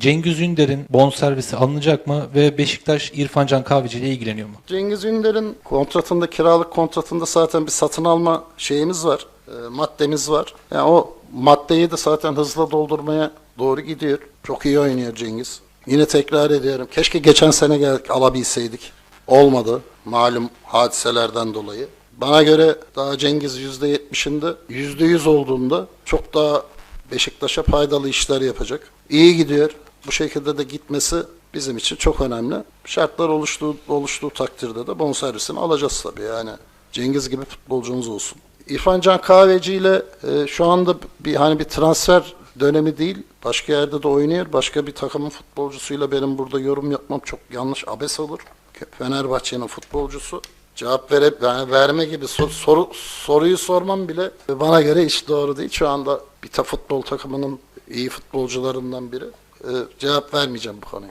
Cengiz Ünder'in bonservisi alınacak mı ve Beşiktaş İrfan Can Kahveci ile ilgileniyor mu? Cengiz Ünder'in kontratında, kiralık kontratında zaten bir satın alma şeyimiz var, e, maddemiz var. Yani o maddeyi de zaten hızla doldurmaya doğru gidiyor. Çok iyi oynuyor Cengiz. Yine tekrar ediyorum. Keşke geçen sene gel alabilseydik. Olmadı. Malum hadiselerden dolayı. Bana göre daha Cengiz %70'inde, %100 olduğunda çok daha Beşiktaş'a faydalı işler yapacak. İyi gidiyor. Bu şekilde de gitmesi bizim için çok önemli. Şartlar oluştuğu, oluştuğu takdirde de bonservisini alacağız tabii yani. Cengiz gibi futbolcumuz olsun. İrfan Can Kahveci ile e, şu anda bir hani bir transfer dönemi değil. Başka yerde de oynuyor. Başka bir takımın futbolcusuyla benim burada yorum yapmam çok yanlış, abes olur. Fenerbahçe'nin futbolcusu cevap vere, yani verme gibi sor- soru, soruyu sormam bile bana göre hiç doğru değil. Şu anda bir ta futbol takımının iyi futbolcularından biri. جواب فرمیجم بخونم